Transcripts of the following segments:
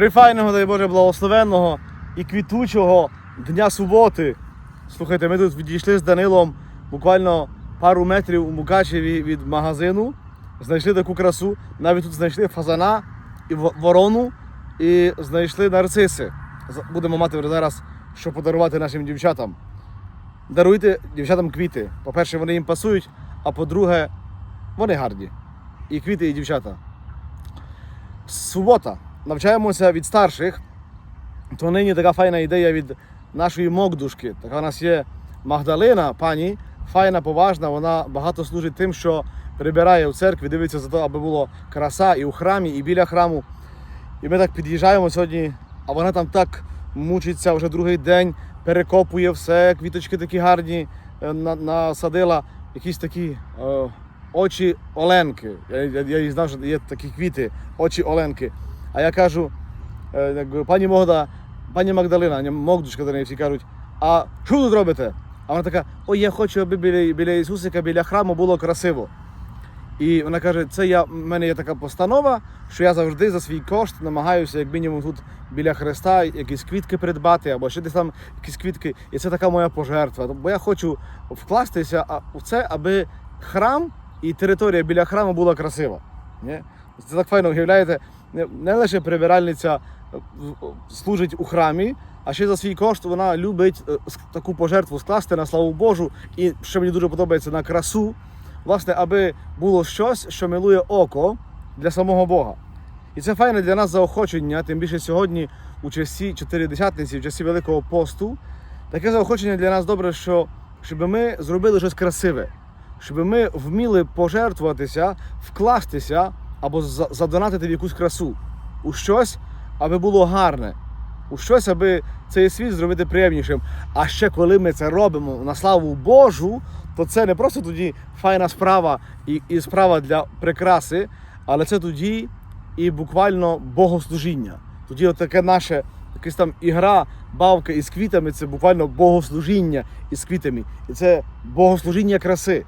Прифайного, дай Боже, благословенного і квітучого Дня суботи. Слухайте, ми тут відійшли з Данилом буквально пару метрів у Мукачеві від магазину. Знайшли таку красу. Навіть тут знайшли фазана і ворону, і знайшли нарциси. Будемо мати зараз, що подарувати нашим дівчатам. Даруйте дівчатам квіти. По-перше, вони їм пасують, а по-друге, вони гарні. І квіти, і дівчата. Субота. Навчаємося від старших. То нині така файна ідея від нашої Мокдушки. Така у нас є Магдалина, пані, файна, поважна. Вона багато служить тим, що прибирає в церкві, дивиться за те, аби було краса і у храмі, і біля храму. І ми так під'їжджаємо сьогодні, а вона там так мучиться вже другий день, перекопує все, квіточки такі гарні е, насадила, якісь такі е, очі Оленки. Я, я, я знав, що є такі квіти, очі Оленки. А я кажу, е, пані Могда, пані Магдалина, не Магдушка до неї всі кажуть, а що тут робите? А вона така, ой, я хочу, аби біля, біля Ісусика, біля храму було красиво. І вона каже, це я, в мене є така постанова, що я завжди за свій кошт намагаюся, як мінімум, тут біля Христа якісь квітки придбати, або ще десь там якісь квітки. І це така моя пожертва. Бо я хочу вкластися в це, аби храм і територія біля храму була красива. Це так файно уявляєте, не, лише прибиральниця е, служить у храмі, а ще за свій кошт вона любить е, таку пожертву скласти на славу Божу. І що мені дуже подобається на красу, власне, аби було щось, що милує око для самого Бога. І це файне для нас заохочення, тим більше сьогодні, у часі Чотиридесятниці, в часі Великого посту. Таке заохочення для нас добре, що щоб ми зробили щось красиве, щоб ми вміли пожертвуватися, вкластися або задонатити в якусь красу, у щось, аби було гарне, у щось, аби цей світ зробити приємнішим. А ще коли ми це робимо на славу Божу, то це не просто тоді файна справа і, і справа для прикраси, але це тоді і буквально богослужіння. Тоді таке наше якась там ігра, бавка із квітами це буквально богослужіння із квітами. І це богослужіння краси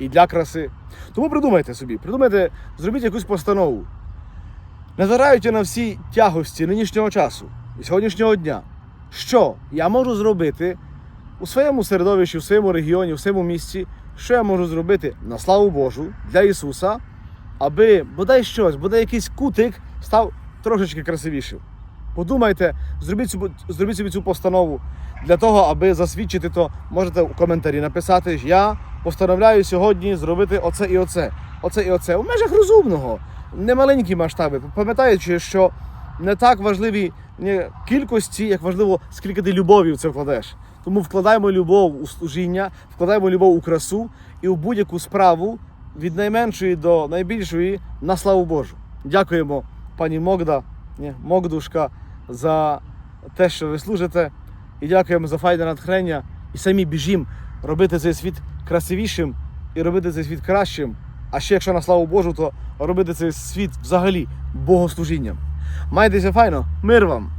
і для краси. Тому придумайте собі, придумайте, зробіть якусь постанову. Незважаючи на всі тягості нинішнього часу і сьогоднішнього дня, що я можу зробити у своєму середовищі, у своєму регіоні, у своєму місті, що я можу зробити на славу Божу для Ісуса, аби бодай щось, бодай якийсь кутик став трошечки красивішим. Подумайте, зробіть, зробіть собі цю постанову для того, аби засвідчити то, можете у коментарі написати, що я постановляю сьогодні зробити оце і оце, оце і оце. У межах розумного, не маленькі масштаби, пам'ятаючи, що не так важливі кількості, як важливо, скільки ти любові в це вкладеш. Тому вкладаємо любов у служіння, вкладаємо любов у красу і у будь-яку справу від найменшої до найбільшої на славу Божу. Дякуємо, пані Могда, ні, Мокдушка, за те, що ви служите. І дякуємо за файне натхнення. І самі біжім робити цей світ красивішим і робити цей світ кращим. А ще якщо на славу Божу, то робити цей світ взагалі богослужінням. Майтеся файно, мир вам!